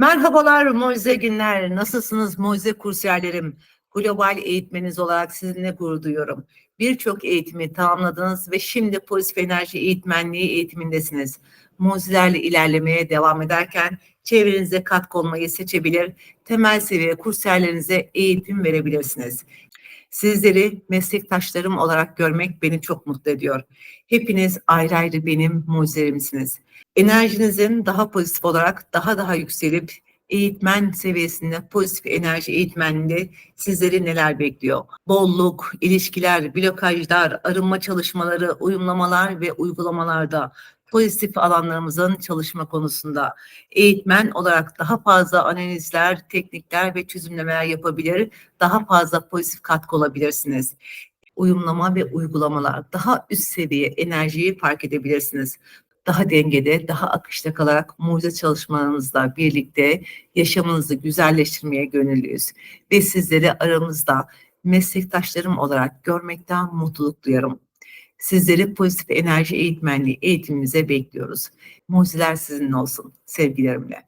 Merhabalar Moize Günler. Nasılsınız Moize kursiyerlerim? Global eğitmeniz olarak sizinle gurur duyuyorum. Birçok eğitimi tamamladınız ve şimdi pozitif enerji eğitmenliği eğitimindesiniz. Mozilerle ilerlemeye devam ederken çevrenize katkı olmayı seçebilir, temel seviye kursiyerlerinize eğitim verebilirsiniz. Sizleri meslektaşlarım olarak görmek beni çok mutlu ediyor. Hepiniz ayrı ayrı benim mucizerimsiniz. Enerjinizin daha pozitif olarak daha daha yükselip eğitmen seviyesinde pozitif enerji eğitmenliğinde sizleri neler bekliyor? Bolluk, ilişkiler, blokajlar, arınma çalışmaları, uyumlamalar ve uygulamalarda pozitif alanlarımızın çalışma konusunda eğitmen olarak daha fazla analizler, teknikler ve çözümlemeler yapabilir, daha fazla pozitif katkı olabilirsiniz uyumlama ve uygulamalar daha üst seviye enerjiyi fark edebilirsiniz. Daha dengede, daha akışta kalarak mucize çalışmalarımızla birlikte yaşamınızı güzelleştirmeye gönüllüyüz. Ve sizleri aramızda meslektaşlarım olarak görmekten mutluluk duyarım. Sizleri pozitif enerji eğitmenliği eğitimimize bekliyoruz. Mucizeler sizinle olsun. Sevgilerimle.